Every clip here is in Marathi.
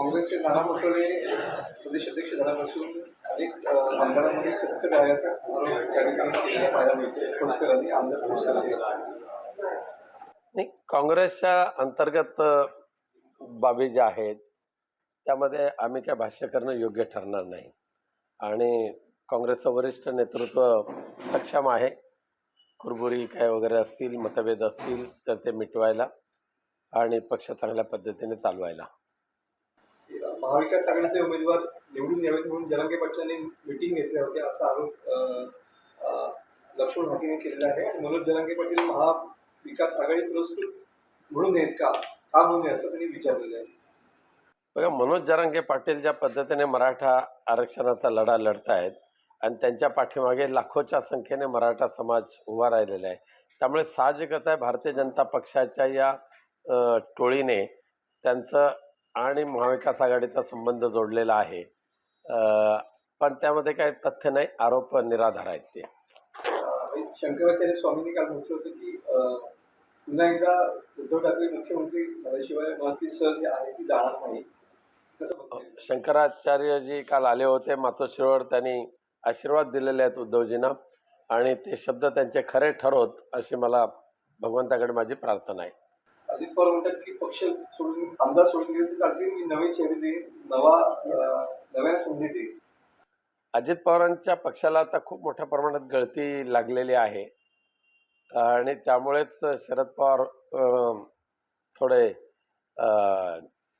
काँग्रेसचे नाना पटोले प्रदेश अध्यक्ष झाल्यापासून अनेक आमदारांमध्ये मंडळामध्ये खतखत त्या ठिकाणी पाहायला मिळतो पुरस्कारांनी आमदार पुरस्कारांनी काँग्रेसच्या अंतर्गत बाबी ज्या आहेत त्यामध्ये आम्ही काय भाष्य करणं योग्य ठरणार नाही. आणि काँग्रेसचं वरिष्ठ नेतृत्व सक्षम आहे. कुरबुरी काय वगैरे असतील मतभेद असतील तर ते मिटवायला आणि पक्ष चांगल्या पद्धतीने चालवायला. महाविकास आघाडीचे उमेदवार निवडून यावेत म्हणून जलंगे पाटलांनी मिटिंग घेतल्या होत्या असा आरोप लक्ष्मण हाकीने केलेला आहे. आणि मनोज जलंगे पाटील महाविकास आघाडी पुरस्कृत म्हणून आहेत का? का म्हणून असं त्यांनी विचारलेलं आहे. बघा मनोज जरांगे पाटील ज्या पद्धतीने मराठा आरक्षणाचा लढा लढत आहेत आणि त्यांच्या पाठीमागे लाखोच्या संख्येने मराठा समाज उभा राहिलेला आहे. त्यामुळे साहजिकच आहे भारतीय जनता पक्षाच्या या टोळीने त्यांचं आणि महाविकास आघाडीचा संबंध जोडलेला आहे. पण त्यामध्ये काही तथ्य नाही आरोप निराधार आहेत ते. शंकराचार्य स्वामींनी काल म्हटलं होतं की पुन्हा एकदा उद्धव ठाकरे मुख्यमंत्री झाल्याशिवाय महत्ती सर जी आहे ती जाणार नाही बघताय? शंकराचार्यजी काल आले होते मातोश्रीवर त्यांनी आशीर्वाद दिलेले आहेत उद्धवजींना आणि ते शब्द त्यांचे खरे ठरोत अशी मला भगवंताकडे माझी प्रार्थना आहे. अजित पवार म्हणतात की पक्ष सोडून आमदार सोडून गेले तर चालतील मी नवे चेहरे देईन नवा अं, नव्याने संधी देईन. अजित पवारांच्या पक्षाला आता खूप मोठ्या प्रमाणात गळती लागलेली आहे. आणि त्यामुळेच शरद पवार अं, थोडे अं,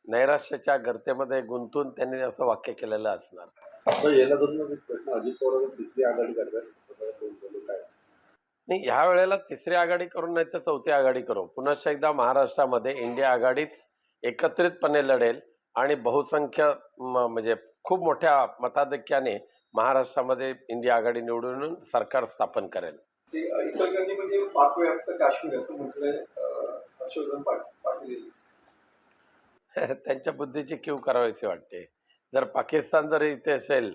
नैराश्याच्या गर्तेमध्ये गुंतून त्यांनी असं वाक्य केलेलं असणार. आता याला एक प्रश्न अजित पवार तिसरी आघाडी करतात नाही ह्या वेळेला तिसरी आघाडी करून नाही तर चौथी आघाडी करू. पुनश्च एकदा महाराष्ट्रामध्ये इंडिया आघाडीच एकत्रितपणे लढेल आणि बहुसंख्य म्हणजे खूप मोठ्या मताधिक्याने महाराष्ट्रामध्ये इंडिया आघाडी निवडून सरकार स्थापन करेल. त्यांच्या बुद्धीची कीव करावीची वाटते. जर पाकिस्तान जर इथे असेल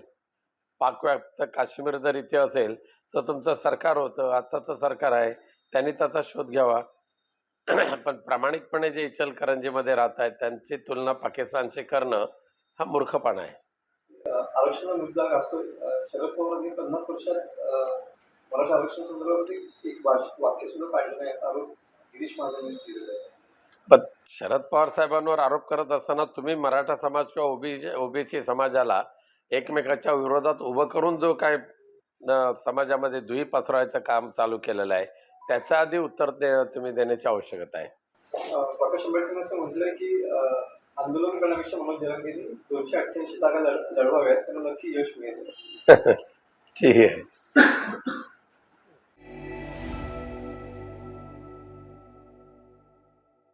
पाकव्याप्त काश्मीर जर इथे असेल तर तुमचं सरकार होतं आताचं सरकार आहे त्यांनी त्याचा शोध घ्यावा. पण प्रामाणिकपणे जे इचलकरंजीमध्ये राहत आहेत त्यांची तुलना पाकिस्तानशी करणं हा मूर्खपणा आहे. आरक्षणाचा मुद्दा गाजतोय अं, शरद पवारांनी पन्नास वर्षात मराठा आरक्षण संदर्भात एक वाक्य सुद्धा काढलं नाही असा आरोप गिरीश महाजन यांनी केलेला आहे. पण शरद पवार साहेबांवर आरोप करत असताना तुम्ही मराठा समाज किंवा ओबी ओबीसी समाजाला एकमेकाच्या विरोधात उभं करून जो काय समाजामध्ये दुही पसरवायचं काम चालू केलेलं आहे. त्याच्या आधी उत्तर दे तुम्ही देण्याची आवश्यकता आहे. प्रकाश आंबेडकरांनी असं म्हटलंय की आंदोलन करण्यापेक्षा मनोज जरांगेंनी दोनशे अठ्ठ्याऐंशी जागा लढ लढवाव्यात त्यांना नक्की यश मिळेल. ठीक आहे.